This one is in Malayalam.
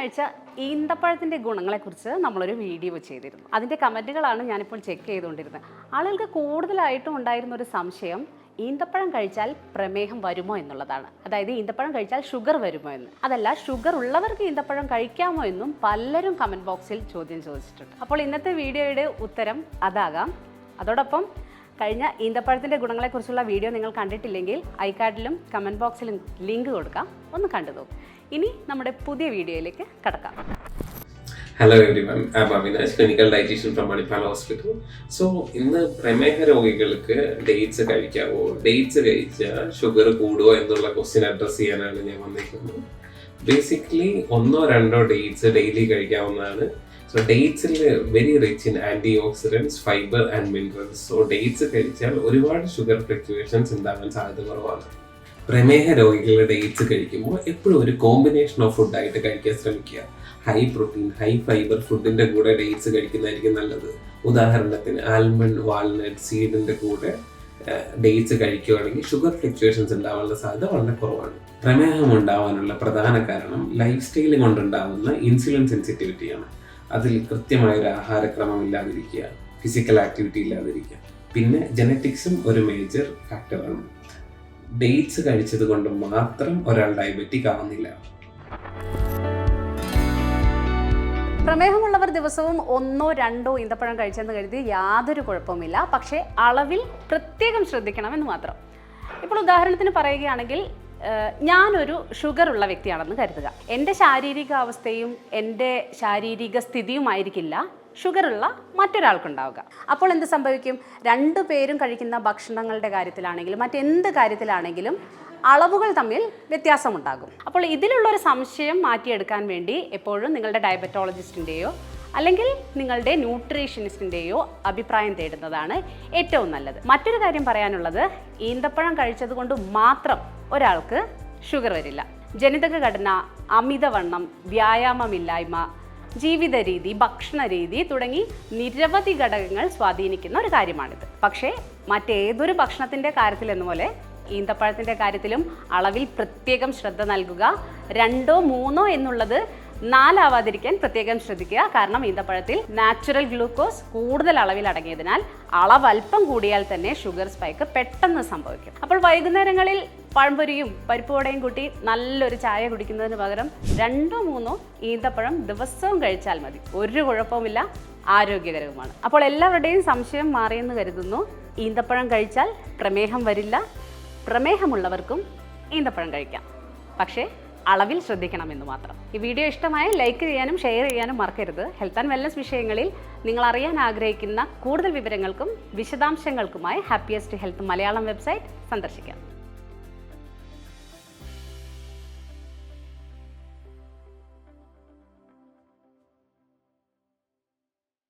ആഴ്ച ഈന്തപ്പഴത്തിന്റെ ഗുണങ്ങളെക്കുറിച്ച് നമ്മളൊരു വീഡിയോ ചെയ്തിരുന്നു. അതിന്റെ കമന്റുകളാണ് ഞാനിപ്പോൾ ചെക്ക് ചെയ്തുകൊണ്ടിരുന്നത്. ആളുകൾക്ക് കൂടുതലായിട്ടും ഉണ്ടായിരുന്ന ഒരു സംശയം ഈന്തപ്പഴം കഴിച്ചാൽ പ്രമേഹം വരുമോ എന്നുള്ളതാണ്. അതായത് ഈന്തപ്പഴം കഴിച്ചാൽ ഷുഗർ വരുമോ എന്ന്. അതല്ല ഷുഗർ ഉള്ളവർക്ക് ഈന്തപ്പഴം കഴിക്കാമോ എന്നും പലരും കമന്റ് ബോക്സിൽ ചോദ്യം ചോദിച്ചിട്ടുണ്ട്. അപ്പോൾ ഇന്നത്തെ വീഡിയോയുടെ ഉത്തരം അതാകാം. അതോടൊപ്പം കഴിഞ്ഞ ഈന്തപ്പഴത്തിന്റെ ഗുണങ്ങളെക്കുറിച്ചുള്ള വീഡിയോ നിങ്ങൾ കണ്ടിട്ടില്ലെങ്കിൽ ഐക്കാർഡിലും കമന്റ് ബോക്സിലും ലിങ്ക് കൊടുക്കാം. ഒന്ന് കണ്ടു നോക്കും. ഇനി നമ്മുടെ പുതിയ വീഡിയോയിലേക്ക് കടക്കാം. Hello everyone am Avinash clinical dietitian from Manipal hospital so ഇന്ന് പ്രമേഹ രോഗികൾക്ക് ഡേറ്റ്സ് കഴിക്കാവോ? ഡേറ്റ്സ് കഴിച്ചാൽ ഷുഗർ കൂടുമോ എന്നുള്ള ക്വസ്റ്റ്യൻ അഡ്രസ്സ് ചെയ്യാനാണ് ഞാൻ വന്നിരിക്കുന്നത്. ബേസിക്കലി ഒന്നോ രണ്ടോ ഡേറ്റ്സ് ഡെയിലി കഴിക്കാവുന്നതാണ്. So ഡേറ്റ്സിൽ very rich in antioxidants fibre and minerals so dates കഴിച്ചാൽ ഒരുപാട് ഷുഗർ ഫ്ലക്ച്വേഷൻസ് ഉണ്ടാകാൻ സാധ്യത കുറവാണ്. പ്രമേഹ രോഗികളുടെ ഡേറ്റ്സ് കഴിക്കുമ്പോൾ എപ്പോഴും ഒരു കോമ്പിനേഷൻ ഓഫ് ഫുഡായിട്ട് കഴിക്കാൻ ശ്രമിക്കുക. ഹൈ പ്രോട്ടീൻ ഹൈ ഫൈബർ ഫുഡിന്റെ കൂടെ ഡേറ്റ്സ് കഴിക്കുന്നതായിരിക്കും നല്ലത്. ഉദാഹരണത്തിന് ആൽമണ്ട് വാൾനട്ട് സീഡിന്റെ കൂടെ ഡേറ്റ്സ് കഴിക്കുകയാണെങ്കിൽ ഷുഗർ ഫ്ലക്ച്വേഷൻസ് ഉണ്ടാവാനുള്ള സാധ്യത വളരെ കുറവാണ്. പ്രമേഹം ഉണ്ടാവാനുള്ള പ്രധാന കാരണം ലൈഫ് സ്റ്റൈൽ കൊണ്ടുണ്ടാകുന്ന ഇൻസുലിൻ സെൻസിറ്റിവിറ്റിയാണ് അതിൽ കൃത്യമായ ഒരു ആഹാരക്രമം ഇല്ലാതിരിക്കുക ഫിസിക്കൽ ആക്ടിവിറ്റി ഇല്ലാതിരിക്കുക. പിന്നെ ജനറ്റിക്സും ഒരു മേജർ ഫാക്ടറാണ് ഡേറ്റ്സ് കഴിച്ചത് കൊണ്ട് മാത്രം ഒരാൾ ഡയബറ്റിക് ആവുന്നില്ല. പ്രമേഹമുള്ളവർ ദിവസവും ഒന്നോ രണ്ടോ ഈന്തപ്പഴം കഴിച്ചെന്ന് കരുതി യാതൊരു കുഴപ്പമില്ല പക്ഷേ അളവിൽ പ്രത്യേകം ശ്രദ്ധിക്കണമെന്ന് മാത്രം. ഇപ്പോൾ ഉദാഹരണത്തിന് പറയുകയാണെങ്കിൽ ഞാനൊരു ഷുഗർ ഉള്ള വ്യക്തിയാണെന്ന് കരുതുക. എന്റെ ശാരീരിക അവസ്ഥയും എന്റെ ശാരീരിക സ്ഥിതിയുമായിരിക്കില്ല ഷുഗറുള്ള മറ്റൊരാൾക്കുണ്ടാവുക. അപ്പോൾ എന്ത് സംഭവിക്കും? രണ്ടു പേരും കഴിക്കുന്ന ഭക്ഷണങ്ങളുടെ കാര്യത്തിലാണെങ്കിലും മറ്റെന്ത് കാര്യത്തിലാണെങ്കിലും അളവുകൾ തമ്മിൽ വ്യത്യാസമുണ്ടാകും. അപ്പോൾ ഇതിലുള്ള ഒരു സംശയം മാറ്റിയെടുക്കാൻ വേണ്ടി എപ്പോഴും നിങ്ങളുടെ ഡയബറ്റോളജിസ്റ്റിന്റെയോ അല്ലെങ്കിൽ നിങ്ങളുടെ ന്യൂട്രീഷനിസ്റ്റിന്റെയോ അഭിപ്രായം തേടുന്നതാണ് ഏറ്റവും നല്ലത്. മറ്റൊരു കാര്യം പറയാനുള്ളത് ഈന്തപ്പഴം കഴിച്ചതുകൊണ്ട് മാത്രം ഒരാൾക്ക് ഷുഗർ വരില്ല. ജനിതക ഘടന അമിതവണ്ണം വ്യായാമമില്ലായ്മ ജീവിത രീതി ഭക്ഷണ രീതി തുടങ്ങി നിരവധി ഘടകങ്ങൾ സ്വാധീനിക്കുന്ന ഒരു കാര്യമാണിത്. പക്ഷേ മറ്റേതൊരു ഭക്ഷണത്തിന്റെ കാര്യത്തിൽ പോലെ ഈന്തപ്പഴത്തിന്റെ കാര്യത്തിലും അളവിൽ പ്രത്യേകം ശ്രദ്ധ നൽകുക രണ്ടോ മൂന്നോ എന്നുള്ളത് നാലാവാതിരിക്കാൻ പ്രത്യേകം ശ്രദ്ധിക്കുക. കാരണം ഈന്തപ്പഴത്തിൽ നാച്ചുറൽ ഗ്ലൂക്കോസ് കൂടുതൽ അളവിൽ അടങ്ങിയതിനാൽ അളവ് അല്പം കൂടിയാൽ തന്നെ ഷുഗർ സ്പൈക്ക് പെട്ടെന്ന് സംഭവിക്കും. അപ്പോൾ വൈകുന്നേരങ്ങളിൽ പഴംപൊരിയും പരിപ്പുവടയും കൂട്ടി നല്ലൊരു ചായ കുടിക്കുന്നതിന് പകരം രണ്ടോ മൂന്നോ ഈന്തപ്പഴം ദിവസവും കഴിച്ചാൽ മതി. ഒരു കുഴപ്പവുമില്ല ആരോഗ്യകരവുമാണ്. അപ്പോൾ എല്ലാവരുടെയും സംശയം മാറിയെന്ന് കരുതുന്നു. ഈന്തപ്പഴം കഴിച്ചാൽ പ്രമേഹം വരില്ല. പ്രമേഹമുള്ളവർക്കും ഈന്തപ്പഴം കഴിക്കാം. പക്ഷേ അളവിൽ ശ്രദ്ധിക്കണമെന്ന് മാത്രം. ഈ വീഡിയോ ഇഷ്ടമായ ലൈക്ക് ചെയ്യാനും ഷെയർ ചെയ്യാനും മറക്കരുത്. ഹെൽത്ത് ആൻഡ് വെൽനസ് വിഷയങ്ങളിൽ നിങ്ങൾ അറിയാൻ ആഗ്രഹിക്കുന്ന കൂടുതൽ വിവരങ്ങൾക്കും വിശദാംശങ്ങൾക്കുമായി ഹാപ്പിയസ്റ്റ് ഹെൽത്ത് മലയാളം വെബ്സൈറ്റ് സന്ദർശിക്കാം.